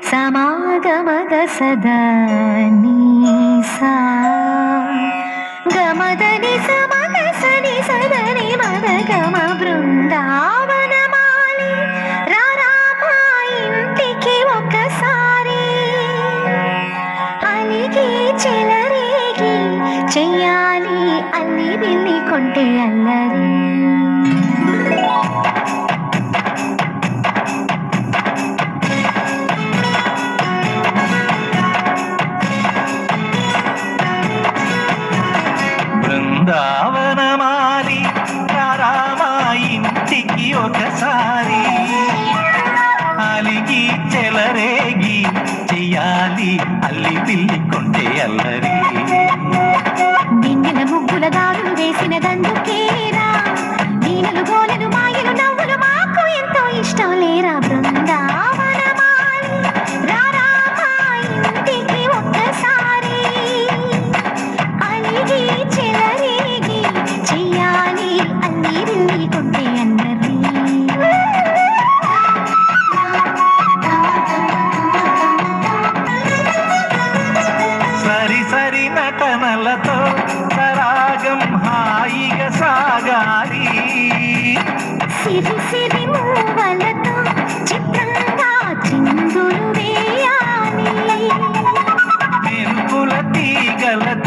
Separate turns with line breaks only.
సమాగమ సదా నీసా. గమదని సమగ సదని మద బృందావనమాలి. రారామా ఇంటికి ఒక్కసారి. అలిగి చెలరేగి చెయ్యాలి అల్లి బిల్లి కొంటే అల్లరి.
ఒకసారి అలిగి చెలరేగి చెయ్యాలి అల్లి పిల్లి కొంటే అల్లరి.
బిందెల ముగ్గుల దారులు వేసిన
దందుకే కలతో సరాగం హాయిగ సాగాలి
చిందులు వేయాలి.
మెరుపుల తీగలతో